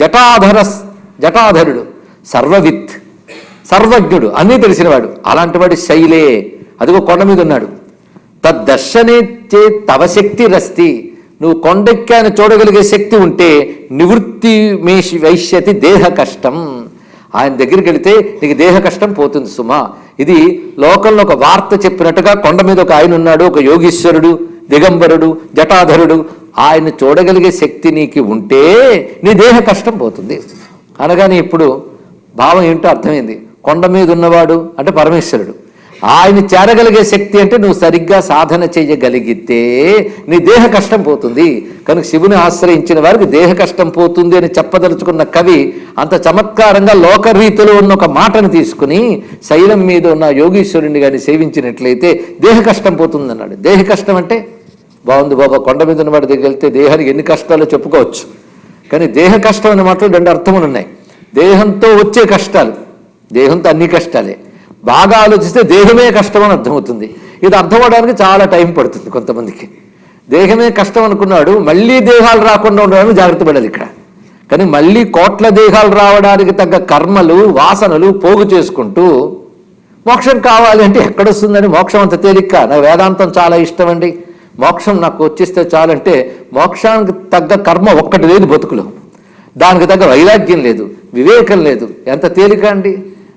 జటాధర జటాధరుడు సర్వవిత్ సర్వజ్ఞుడు అన్నీ తెలిసినవాడు. అలాంటివాడు శైలే. అదిగో కొండ మీద ఉన్నాడు. తద్దర్శనే చే తవ శక్తి రస్తి. నువ్వు కొండెక్కాను చూడగలిగే శక్తి ఉంటే నివృత్తి మేషి వైశ్యతి దేహ కష్టం. ఆయన దగ్గరికి వెళితే నీకు దేహ కష్టం పోతుంది సుమా. ఇది లోకంలో ఒక వార్త చెప్పినట్టుగా కొండ మీద ఒక ఆయన ఉన్నాడు ఒక యోగీశ్వరుడు దిగంబరుడు జటాధరుడు ఆయన చూడగలిగే శక్తి నీకు ఉంటే నీ దేహ కష్టం పోతుంది. అనగానే ఇప్పుడు భావం ఏంటో అర్థమైంది. కొండ మీద ఉన్నవాడు అంటే పరమేశ్వరుడు. ఆయన చేరగలిగే శక్తి అంటే నువ్వు సరిగ్గా సాధన చేయగలిగితే నీ దేహ కష్టం పోతుంది. కనుక శివుని ఆశ్రయించిన వారికి దేహ కష్టం పోతుంది అని చెప్పదలుచుకున్న కవి అంత చమత్కారంగా లోకరీతిలో ఉన్న ఒక మాటను తీసుకుని శైలం మీద ఉన్న యోగీశ్వరుని గారిని సేవించినట్లయితే దేహ కష్టం పోతుంది అన్నాడు దేహ కష్టం అంటే బాగుంది బాబా కొండ మీద ఉన్నవాడి దగ్గరికి వెళ్తే దేహానికి ఎన్ని కష్టాలు చెప్పుకోవచ్చు. కానీ దేహ కష్టం అనే మాటలు రెండు అర్థములు ఉన్నాయి. దేహంతో వచ్చే కష్టాలు దేహంతో అన్ని కష్టాలే. బాగా ఆలోచిస్తే దేహమే కష్టం అని అర్థమవుతుంది. ఇది అర్థమవడానికి చాలా టైం పడుతుంది కొంతమందికి. దేహమే కష్టం అనుకున్నాడు మళ్ళీ దేహాలు రాకుండా ఉండడానికి జాగ్రత్త పడాలి ఇక్కడ. కానీ మళ్ళీ కోట్ల దేహాలు రావడానికి తగ్గ కర్మలు వాసనలు పోగు చేసుకుంటూ మోక్షం కావాలి అంటే ఎక్కడొస్తుందని మోక్షం అంత తేలిక? నాకు వేదాంతం చాలా ఇష్టం అండి మోక్షం నాకు వచ్చిస్తే చాలంటే మోక్షానికి తగ్గ కర్మ ఒక్కటి లేదు బతుకులో. దానికి తగ్గ వైరాగ్యం లేదు వివేకం లేదు. ఎంత తేలిక అండి?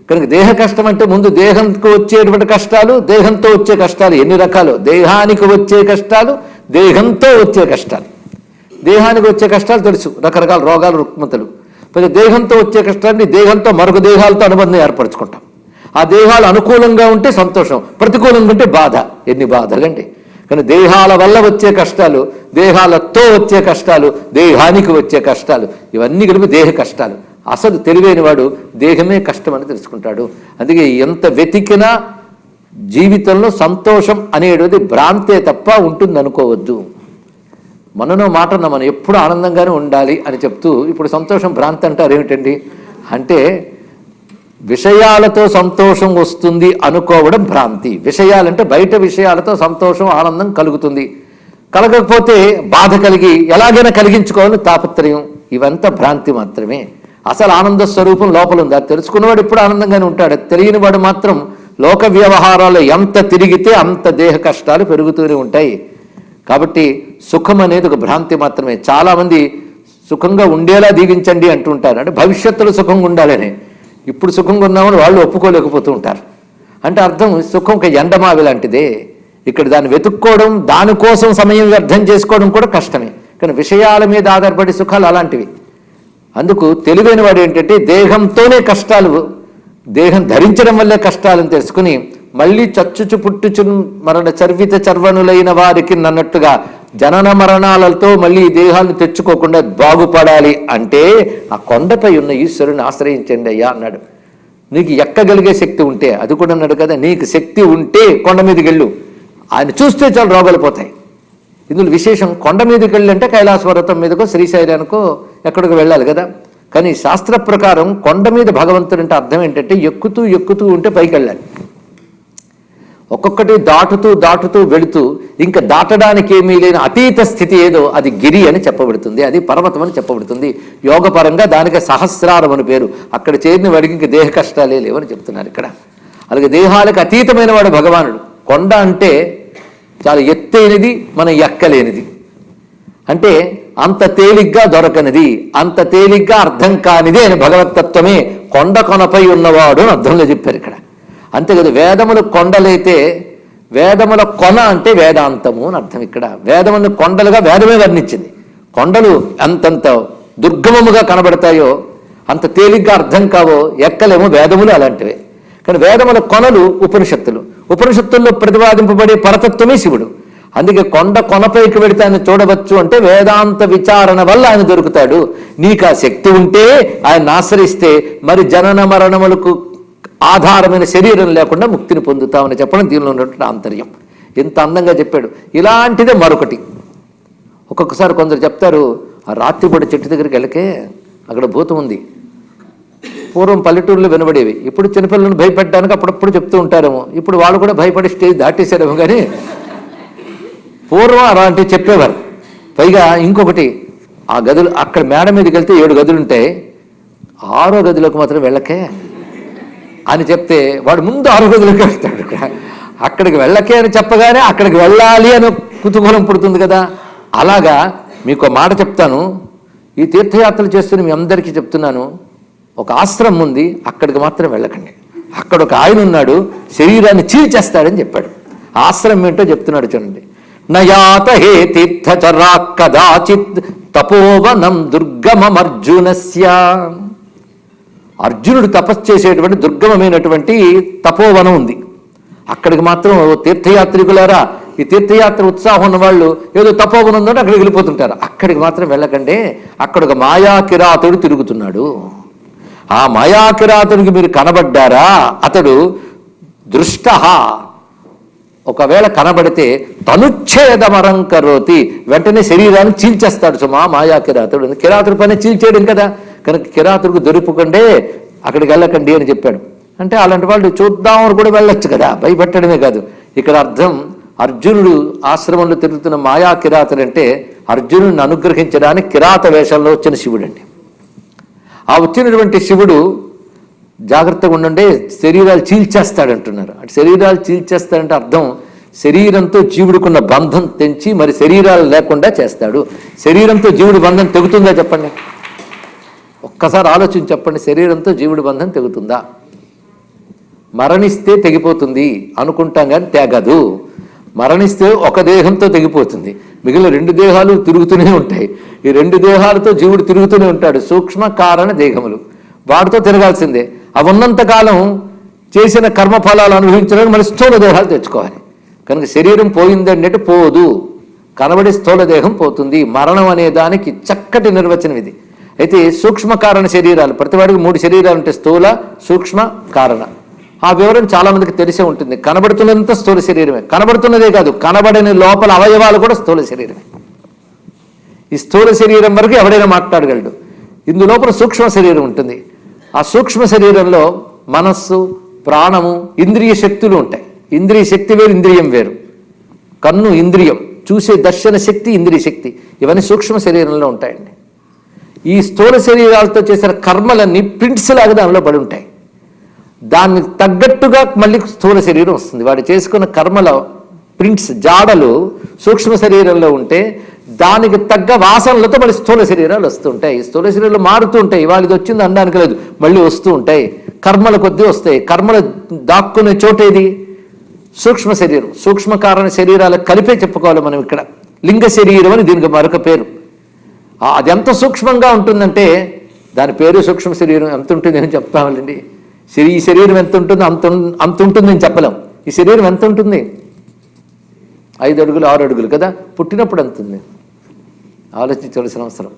కనుక దేహ కష్టం అంటే ముందు దేహంకు వచ్చేటువంటి కష్టాలు దేహంతో వచ్చే కష్టాలు ఎన్ని రకాలు? దేహానికి వచ్చే కష్టాలు దేహంతో వచ్చే కష్టాలు. దేహానికి వచ్చే కష్టాలు తెలుసు రకరకాల రోగాలు రుక్మతలు పైగా దేహంతో వచ్చే కష్టాన్ని దేహంతో మరొక దేహాలతో అనుబంధం ఏర్పరచుకుంటాం. ఆ దేహాలు అనుకూలంగా ఉంటే సంతోషం ప్రతికూలంగా ఉంటే బాధ. ఎన్ని బాధలండి? కానీ దేహాల వల్ల వచ్చే కష్టాలు దేహాలతో వచ్చే కష్టాలు దేహానికి వచ్చే కష్టాలు ఇవన్నీ కలిపి దేహ కష్టాలు. అసలు తెలివైన వాడు దేహమే కష్టమని తెలుసుకుంటాడు. అందుకే ఎంత వెతికినా జీవితంలో సంతోషం అనేది భ్రాంతే తప్ప ఉంటుంది అనుకోవద్దు మననో మాట మనం ఎప్పుడు ఆనందంగానే ఉండాలి అని చెప్తూ ఇప్పుడు సంతోషం భ్రాంతి అంటారు ఏమిటండి? అంటే విషయాలతో సంతోషం వస్తుంది అనుకోవడం భ్రాంతి. విషయాలంటే బయట విషయాలతో సంతోషం ఆనందం కలుగుతుంది. కలగకపోతే బాధ కలిగి ఎలాగైనా కలిగించుకోవాలని తాపత్రయం. ఇవంతా భ్రాంతి మాత్రమే. అసలు ఆనంద స్వరూపం లోపల ఉంది అది తెలుసుకున్నవాడు ఇప్పుడు ఆనందంగానే ఉంటాడు. తెలియని వాడు మాత్రం లోక వ్యవహారాలు ఎంత తిరిగితే అంత దేహ కష్టాలు పెరుగుతూనే ఉంటాయి. కాబట్టి సుఖం అనేది ఒక భ్రాంతి మాత్రమే. చాలామంది సుఖంగా ఉండేలా దీవించండి అంటుంటారు. అంటే భవిష్యత్తులో సుఖంగా ఉండాలని. ఇప్పుడు సుఖంగా ఉన్నామని వాళ్ళు ఒప్పుకోలేకపోతూ ఉంటారు. అంటే అర్థం సుఖం ఒక ఎండమావి లాంటిదే. ఇక్కడ దాన్ని వెతుక్కోవడం దానికోసం సమయం వ్యర్థం చేసుకోవడం కూడా కష్టమే. కానీ విషయాల మీద ఆధారపడి సుఖాలు అలాంటివి. అందుకు తెలివైన వాడు ఏంటంటే దేహంతోనే కష్టాలు దేహం ధరించడం వల్లే కష్టాలను తెలుసుకుని మళ్ళీ చచ్చుచు పుట్టుచు మరణ చర్విత చర్వణులైన వారికి అన్నట్టుగా జనన మరణాలతో మళ్ళీ ఈ దేహాలను తెచ్చుకోకుండా బాగుపడాలి అంటే ఆ కొండపై ఉన్న ఈశ్వరుని ఆశ్రయించండి అయ్యా అన్నాడు. నీకు ఎక్కగలిగే శక్తి ఉంటే అది కూడా అన్నాడు కదా నీకు శక్తి ఉంటే కొండ మీదకి వెళ్ళు. ఆయన చూస్తే చాలా రోగాలు పోతాయి. ఇందులో విశేషం కొండ మీదకి వెళ్ళంటే అంటే మీదకో శ్రీశైలానికో ఎక్కడికి వెళ్ళాలి కదా. కానీ శాస్త్ర ప్రకారం కొండ మీద భగవంతుడు అంటే అర్థం ఏంటంటే ఎక్కుతూ ఎక్కుతూ ఉంటే పైకి వెళ్ళాలి. ఒక్కొక్కటి దాటుతూ దాటుతూ వెళుతూ ఇంకా దాటడానికి ఏమీ లేని అతీత స్థితి ఏదో అది గిరి అని చెప్పబడుతుంది అది పర్వతం అని చెప్పబడుతుంది. యోగపరంగా దానికి సహస్రారం అని పేరు. అక్కడ చేరిన వాడికి ఇంక దేహ కష్టాలే లేవని చెప్తున్నారు ఇక్కడ. అలాగే దేహాలకు అతీతమైన వాడు భగవానుడు. కొండ అంటే చాలా ఎత్తైనది మనం ఎక్కలేనిది. అంటే అంత తేలిగ్గా దొరకనిది అంత తేలిగ్గా అర్థం కానిది అని భగవతత్వమే కొండ కొనపై ఉన్నవాడు అని అర్థంలో చెప్పారు ఇక్కడ. అంతే కదా వేదములు కొండలైతే వేదముల కొన అంటే వేదాంతము అని అర్థం ఇక్కడ. వేదములను కొండలుగా వేదమే వర్ణించింది. కొండలు అంతంత దుర్గమముగా కనబడతాయో అంత తేలిగ్గా అర్థం కావో ఎక్కలేమో వేదములు అలాంటివే. కానీ వేదముల కొనలు ఉపనిషత్తులు. ఉపనిషత్తుల్లో ప్రతిపాదింపబడే పరతత్వమే శివుడు. అందుకే కొండ కొనపైకి వెళితే ఆయన చూడవచ్చు అంటే వేదాంత విచారణ వల్ల ఆయన దొరుకుతాడు. నీకు ఆ శక్తి ఉంటే ఆయన ఆశ్రయిస్తే మరి జనన మరణములకు ఆధారమైన శరీరం లేకుండా ముక్తిని పొందుతామని చెప్పడం దీనిలో ఉన్నటువంటి ఆంతర్యం. ఎంత అందంగా చెప్పాడు. ఇలాంటిదే మరొకటి. ఒక్కొక్కసారి కొందరు చెప్తారు ఆ రాత్రిపూట చెట్టు దగ్గరికి వెళ్ళకే అక్కడ భూతం ఉంది. పూర్వం పల్లెటూరులో వినబడేవి. ఇప్పుడు చిన్నపిల్లలను భయపెట్టడానికి అప్పుడప్పుడు చెప్తూ ఉంటారేమో. ఇప్పుడు వాళ్ళు కూడా భయపడి స్టేజ్ దాటేశారేమో కానీ పూర్వం అలాంటివి చెప్పేవారు. పైగా ఇంకొకటి ఆ గదులు అక్కడ మేడ మీదకి వెళ్తే ఏడు గదులు ఉంటాయి ఆరో గదిలోకి మాత్రం వెళ్ళకే అని చెప్తే వాడు ముందు అరుగుదలకు వెళ్తాడు అక్కడికి వెళ్ళకే అని చెప్పగానే అక్కడికి వెళ్ళాలి అని కుతూహలం పుడుతుంది కదా. అలాగా మీకు ఒక మాట చెప్తాను. ఈ తీర్థయాత్రలు చేస్తున్న మీ అందరికీ చెప్తున్నాను. ఒక ఆశ్రమం ఉంది అక్కడికి మాత్రం వెళ్ళకండి. అక్కడ ఒక ఆయన ఉన్నాడు శరీరాన్ని చీల్చేస్తాడని చెప్పాడు. ఆశ్రమం ఏంటో చెప్తున్నాడు చూడండి. నయాత హే తీర్థచరా కదాచిత్ తపోవనం దుర్గమమర్జునస్య. అర్జునుడు తపస్సు చేసేటువంటి దుర్గమమైనటువంటి తపోవనం ఉంది. అక్కడికి మాత్రం తీర్థయాత్రికులారా ఈ తీర్థయాత్ర ఉత్సాహం ఉన్న వాళ్ళు ఏదో తపోవనం ఉందంటే అక్కడికి వెళ్ళిపోతుంటారు. అక్కడికి మాత్రం వెళ్ళకండి. అక్కడ ఒక మాయా కిరాతుడు తిరుగుతున్నాడు. ఆ మాయాకిరాతుడికి మీరు కనబడ్డారా? అతడు దృష్ట. ఒకవేళ కనబడితే తనుచ్ఛేదమరం కరోతి. వెంటనే శరీరాన్ని చీల్చేస్తాడు సుమా మాయా కిరాతుడు కిరాతుడి పని చీల్చేయడం కదా. కనుక కిరాతుడికి దొరికిపోకండే అక్కడికి వెళ్ళకండి అని చెప్పాడు. అంటే అలాంటి వాళ్ళు చూద్దామని కూడా వెళ్ళొచ్చు కదా భయపెట్టడమే కాదు. ఇక్కడ అర్థం అర్జునుడు ఆశ్రమంలో తిరుగుతున్న మాయా కిరాతుడు అంటే అర్జునుడిని అనుగ్రహించడానికి కిరాత వేషంలో వచ్చిన శివుడండి. ఆ వచ్చినటువంటి శివుడు జాగ్రత్తగా ఉండండి శరీరాలు చీల్చేస్తాడంటున్నారు. అంటే శరీరాలు చీల్చేస్తాడంటే అర్థం శరీరంతో జీవుడికున్న బంధం తెంచి మరి శరీరాలు లేకుండా చేస్తాడు. శరీరంతో జీవుడి బంధం తెగుతుందా చెప్పండి? ఒక్కసారి ఆలోచించి చెప్పండి శరీరంతో జీవుడి బంధం తెగుతుందా? మరణిస్తే తెగిపోతుంది అనుకుంటాం కానీ తెగదు. మరణిస్తే ఒక దేహంతో తెగిపోతుంది. మిగిలిన రెండు దేహాలు తిరుగుతూనే ఉంటాయి. ఈ రెండు దేహాలతో జీవుడు తిరుగుతూనే ఉంటాడు. సూక్ష్మ కారణ దేహములు. వాటితో తిరగాల్సిందే. అవి ఉన్నంతకాలం చేసిన కర్మఫలాలు అనుభవించడానికి మరి స్థూల దేహాలు తెచ్చుకోవాలి. కనుక శరీరం పోయిందంటే పోదు. కనబడి స్థూల దేహం పోతుంది. మరణం అనే దానికి చక్కటి నిర్వచనం ఇది. అయితే సూక్ష్మ కారణ శరీరాలు ప్రతివాడికి మూడు శరీరాలు ఉంటాయి స్థూల సూక్ష్మ కారణ. ఆ వివరం చాలా మందికి తెలిసే ఉంటుంది. కనబడుతున్నంత స్థూల శరీరమే. కనబడుతున్నదే కాదు కనబడని లోపల అవయవాలు కూడా స్థూల శరీరమే. ఈ స్థూల శరీరం వరకు ఎవడైనా మాట్లాడగలడు. ఇందు లోపల సూక్ష్మ శరీరం ఉంటుంది. ఆ సూక్ష్మ శరీరంలో మనస్సు ప్రాణము ఇంద్రియ శక్తులు ఉంటాయి. ఇంద్రియ శక్తి వేరు ఇంద్రియం వేరు. కన్ను ఇంద్రియం. చూసే దర్శన శక్తి ఇంద్రియ శక్తి. ఇవన్నీ సూక్ష్మ శరీరంలో ఉంటాయండి. ఈ స్థూల శరీరాలతో చేసిన కర్మలన్నీ ప్రింట్స్ లాగా దానిలో పడి ఉంటాయి. దానికి తగ్గట్టుగా మళ్ళీ స్థూల శరీరం వస్తుంది. వాడు చేసుకున్న కర్మల ప్రింట్స్ జాడలు సూక్ష్మ శరీరంలో ఉంటే దానికి తగ్గ వాసనలతో మళ్ళీ స్థూల శరీరాలు వస్తుంటాయి స్థూల శరీరాలు మారుతూ ఉంటాయి. ఇవాళ ఇది వచ్చింది అనడానికి లేదు. మళ్ళీ వస్తూ ఉంటాయి. కర్మల కొద్దీ వస్తాయి. కర్మలు దాక్కునే చోటేది సూక్ష్మ శరీరం. సూక్ష్మ కారణ శరీరాలకు కలిపే చెప్పుకోవాలి మనం ఇక్కడ. లింగ శరీరం అని దీనికి మరొక పేరు. అది ఎంత సూక్ష్మంగా ఉంటుందంటే దాని పేరు సూక్ష్మ శరీరం ఎంత ఉంటుంది అని చెప్తామండి ఈ శరీరం ఎంత ఉంటుందో అంత అంత ఉంటుందని చెప్పలేం. ఈ శరీరం ఎంత ఉంటుంది? ఐదు అడుగులు ఆరు అడుగులు కదా? పుట్టినప్పుడు ఎంత ఉంది? ఆలోచించవలసిన అవసరం.